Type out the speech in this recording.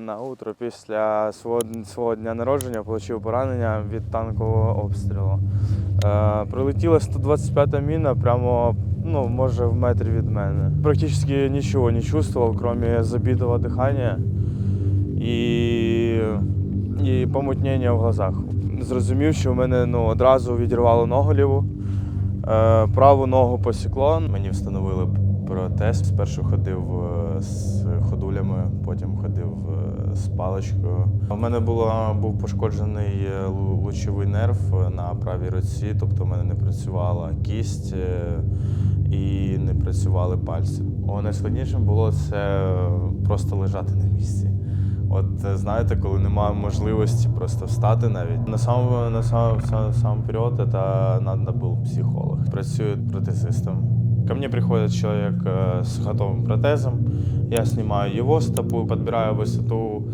На утро після свого, свого дня народження отримав поранення від танкового обстрілу. Е, прилетіла 125-та міна прямо, ну, може, в метрі від мене. Практично нічого не чувствував, крім забитого дихання і, і помутнення в глазах. Зрозумів, що в мене ну, одразу відірвало ногу ліву, е, праву ногу посікло. Мені встановили протез. Спершу ходив е, з потім ходив е, з паличкою. У мене було, був пошкоджений е, лучовий нерв на правій руці, тобто в мене не працювала кість е, і не працювали пальці. О, найскладнішим було це просто лежати на місці. От е, знаєте, коли немає можливості просто встати навіть. На самому на сам, сам, сам період це треба був психолог. Працює протезистом. Ко мне приходит человек э, с готовым протезом, я снимаю его стопу, подбираю высоту